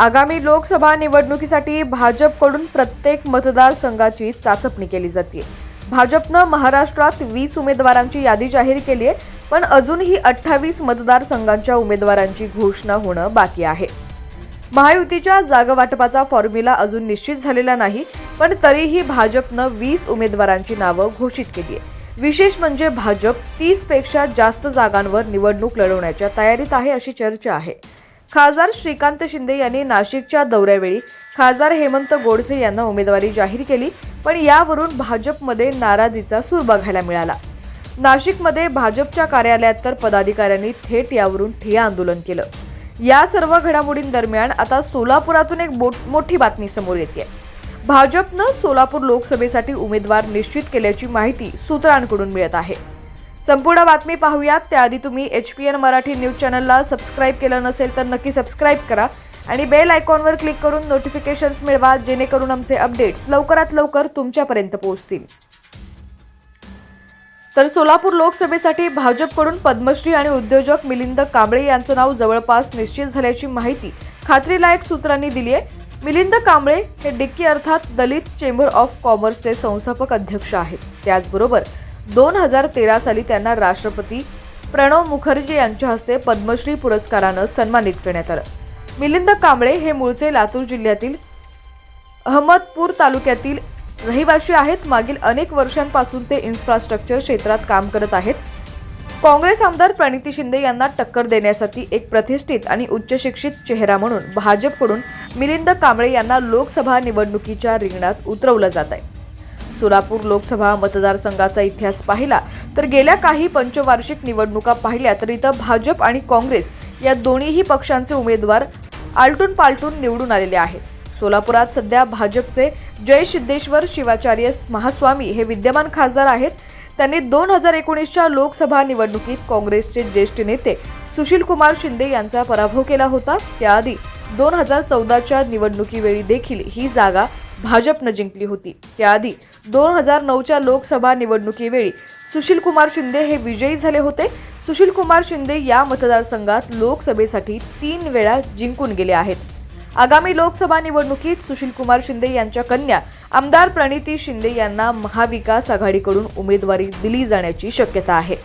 आगामी लोकसभा निवडणुकीसाठी भाजपकडून प्रत्येक मतदारसंघाची चाचपणी केली जाते. भाजपनं महाराष्ट्रात वीस उमेदवारांची यादी जाहीर केली आहे पण अजूनही अठ्ठावीस मतदारसंघांच्या उमेदवारांची घोषणा होणं बाकी आहे. महायुतीच्या जागावाटपाचा फॉर्म्युला अजून निश्चित झालेला नाही पण तरीही भाजपनं वीस उमेदवारांची नावं घोषित केली आहे विशेष म्हणजे भाजप तीसपेक्षा जास्त जागांवर निवडणूक लढवण्याच्या तयारीत आहे अशी चर्चा आहे. खासदार श्रीकांत शिंदे यांनी नाशिकच्या दौऱ्यावेळी खासदार हेमंत गोडसे यांना उमेदवारी जाहीर केली पण यावरून भाजपमध्ये नाराजीचा सूर बघायला मिळाला. नाशिकमध्ये भाजपच्या कार्यालयात तर पदाधिकाऱ्यांनी थेट यावरून ठिया आंदोलन केलं. या सर्व घडामोडींदरम्यान आता सोलापुरातून एक बोट- मोठी बातमी समोर येते भाजपनं सोलापूर लोकसभेसाठी उमेदवार निश्चित केल्याची माहिती सूत्रांकडून मिळत आहे. संपूर्ण बातमी पाहूयात. त्याआधी तुम्ही H P N Marathi news चॅनलला सबस्क्राईब केलं नसेल तर नक्की सबस्क्राईब करा. आणि बेल आयकॉनवर क्लिक करून नोटिफिकेशन्स मिळवा जेणेकरून आमचे अपडेट्स लवकरात लवकर तुमच्यापर्यंत पोहोचतील. तर सोलापूर लोकसभेसाठी भाजपकडून पद्मश्री आणि उद्योजक मिलिंद कांबळे यांचं नाव जवळपास निश्चित झाल्याची माहिती खात्रीलायक सूत्रांनी दिली आहे मिलिंद कांबळे हे डिक्की अर्थात दलित चेंबर ऑफ कॉमर्सचे संस्थापक अध्यक्ष आहेत. त्याचबरोबर दोन हजार तेरा साली त्यांना राष्ट्रपती प्रणव मुखर्जी यांच्या हस्ते पद्मश्री पुरस्कारानं सन्मानित करण्यात आलं. मिलिंद कांबळे हे मूळचे लातूर जिल्ह्यातील अहमदपूर तालुक्यातील रहिवासी आहेत. मागील अनेक वर्षांपासून ते इन्फ्रास्ट्रक्चर क्षेत्रात काम करत आहेत. काँग्रेस आमदार प्रणिती शिंदे यांना टक्कर देण्यासाठी एक प्रतिष्ठित आणि उच्चशिक्षित चेहरा म्हणून भाजपकडून मिलिंद कांबळे यांना लोकसभा निवडणुकीच्या रिंगणात उतरवलं जात आहे. सोलापूर लोकसभा मतदारसंघाचा इतिहास पाहिला तर गेल्या काही पंचवार्षिक निवडणुका पाहिल्या तर इथं भाजप आणि काँग्रेस या दोन्हीही पक्षांचे उमेदवार आलटून पालटून निवडून आलेले आहेत. सोलापुरात सध्या भाजपचे जय सिद्धेश्वर शिवाचार्य महास्वामी हे विद्यमान खासदार आहेत. त्यांनी दोन हजार एकोणीसच्या लोकसभा निवडणुकीत काँग्रेसचे ज्येष्ठ नेते सुशील कुमार शिंदे यांचा पराभव केला होता. त्याआधी दोन हजार चौदाच्या निवडणुकीवेळी देखील ही जागा भाजपनं जिंकली होती. त्याआधी दोन हजार नऊच्या लोकसभा निवडणुकीवेळी सुशील कुमार शिंदे हे विजयी झाले होते. सुशील कुमार शिंदे या मतदारसंघात लोकसभेसाठी तीन वेळा जिंकून गेले आहेत. आगामी लोकसभा निवडणुकीत सुशील कुमार शिंदे यांच्या कन्या आमदार प्रणिती शिंदे यांना महाविकास आघाडीकडून उमेदवारी दिली जाण्याची शक्यता आहे.